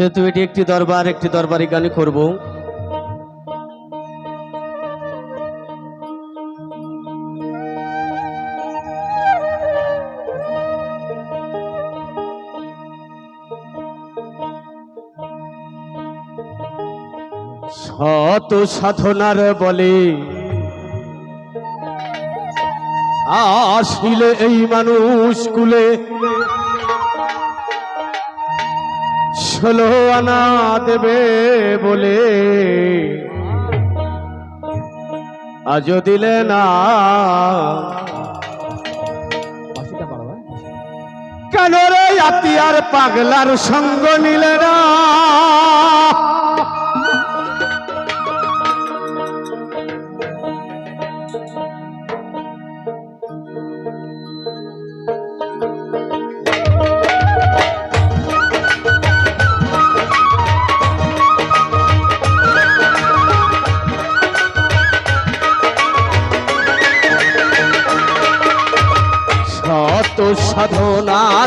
যেহেতু এটি একটি দরবার, একটি দরবারি গানই করব। শত সাধনার বলে আসিলে এই মানুষ কুলে। ষোলো আনা দেবে বলে। আজও দিলে না। কেন রে আতিয়ার পাগলার সঙ্গ নিলে না?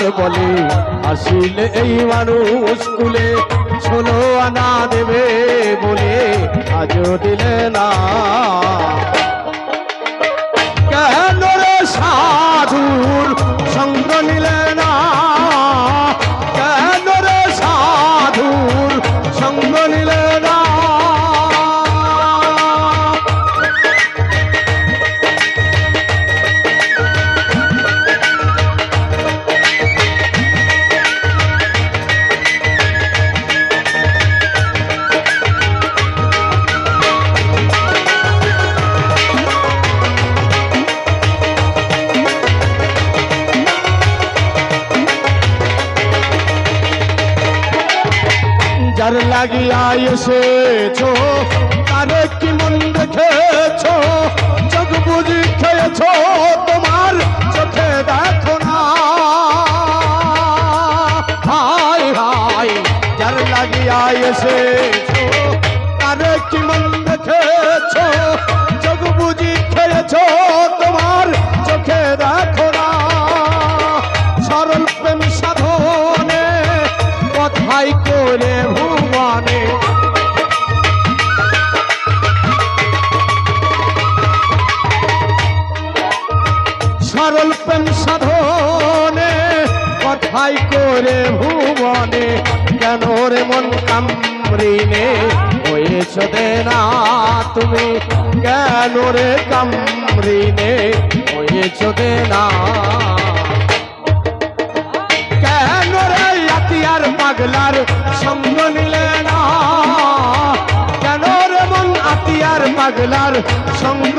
সাধনার বলে আসিলে এই মানুষ কুলে শোনো আনা দেবে বলে আজও দিলে না। যার লাগিয়া এসেছ তারে কি মন দেখেছ? চোখ বুঝি খেয়েছো তোমার চোখে দেখো না। হাই হাই যার লাগিয়া এসেছ তারে কি মন দেখেছ? চোখ বুঝি খেয়েছো তোমার চোখে দেখো সরল প্রেম সাধনে, কথাই করে ভুবনে, কেন রে মন কামরিনে হয়েছ না তুমি, কেন রে কামরিনে হয়েছ না কেন রে আতিয়ার পাগলার সঙ্গ নিলে না? কেন রে মন আতিয়ার পাগলার সঙ্গ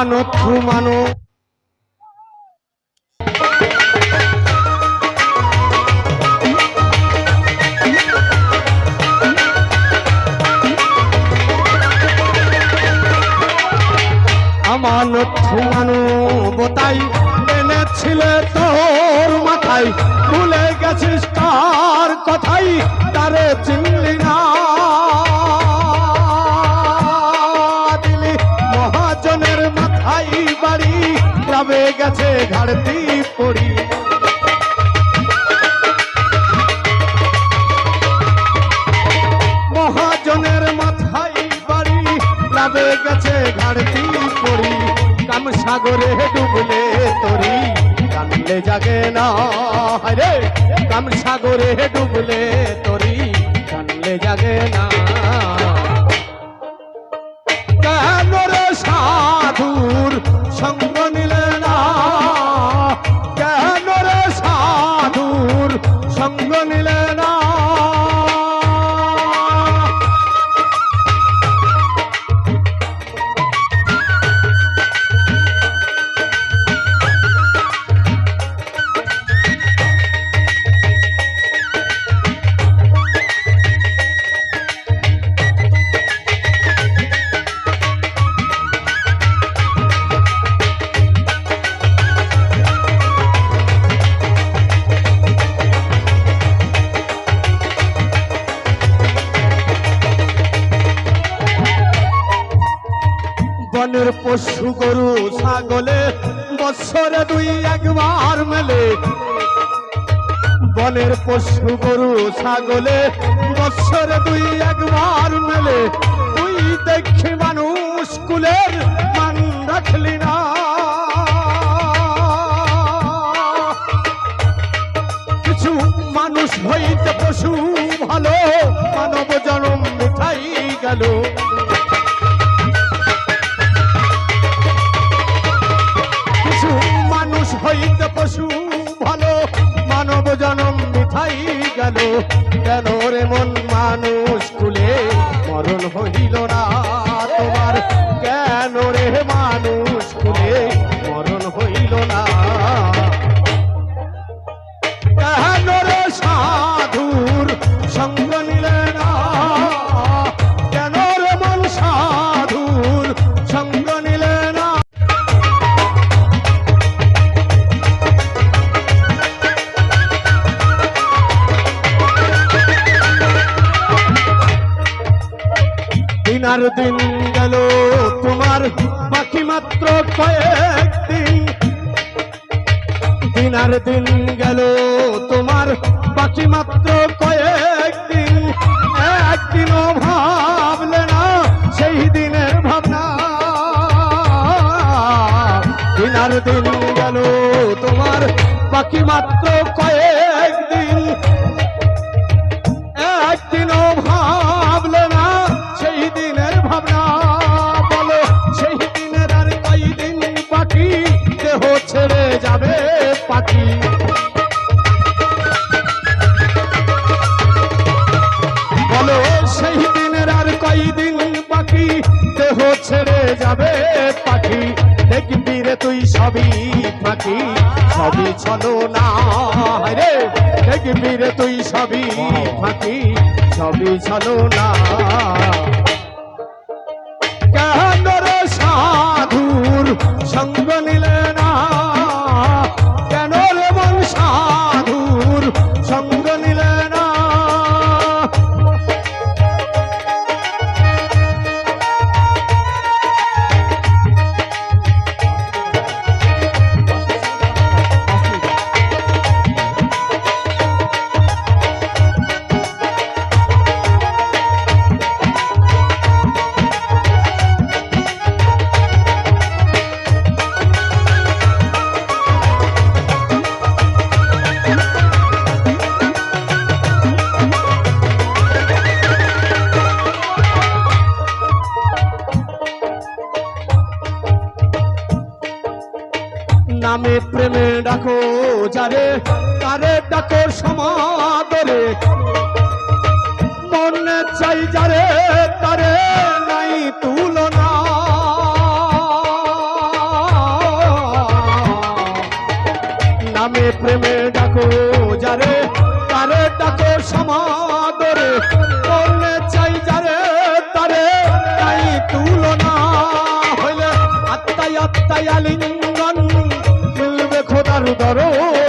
আমানত মানো। আমানত মানো বোতাই এনেছিলে তোর মাথায়। ভুলে গেছিস তার কথাই তারে চিনলি গেছে ঘাড়তি পড়ি মহাজনের মাথায় বাড়ি লাভে গেছে ঘাড়তি পড়ি কাম সাগরে ডুবলে তরি, কানলে জাগে না। রে, কাম সাগরে ডুবলে পশু গরু, ছাগলে বছরে দুই, একবার মেলে। বনের পশু গরু, ছাগলে বছরে দুই, একবার মেলে। তুই দেখি মানুষ কুলের মান রাখলি না। কিছু মানুষ হইতে পশু ভালো, মানব কেন রে মন মানুষ কুলে মরণ হইল না? দিনার দিন গেল, তোমার বাকি মাত্র কয়েকদিন। দিনার দিন গেল, তোমার বাকি মাত্র কয়েকদিন। একদিনও ভাবলে না সেই দিনের ভাবনা। দিনার দিন গেল, তোমার বাকি মাত্র কয়েকদিন। একদিনও যাবে পাখি? দেখবি তুই সবই ফাঁকি। সবই চলো না রে, দেখবি রে তুই সবই ফাঁকি। সবই চলো না যারে তারে ডাকো সমাদরে। মনে চাই যারে, তারে নাই তুলনা। নামে প্রেমে ডাকো যারে, তারে ডাকো সমাদরে। মনে চাই যারে, তারে নাই তুলনা। হইলে আত্মাই আত্মাই আলিঙ্গন খোদার দর্শন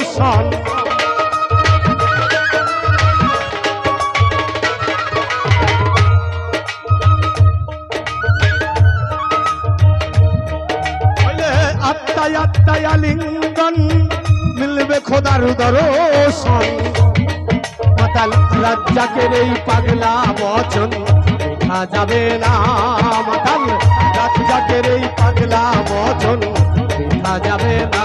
হইলে আত্মাই আত্মাই আলিঙ্গন, মিলবে খোদার দর্শন। মাতাল রাজ্জাকের এই পাগলা বচন, দেখা যাবে না। মাতাল রাজ্জাকের এই পাগলা বচন, দেখা যাবে না।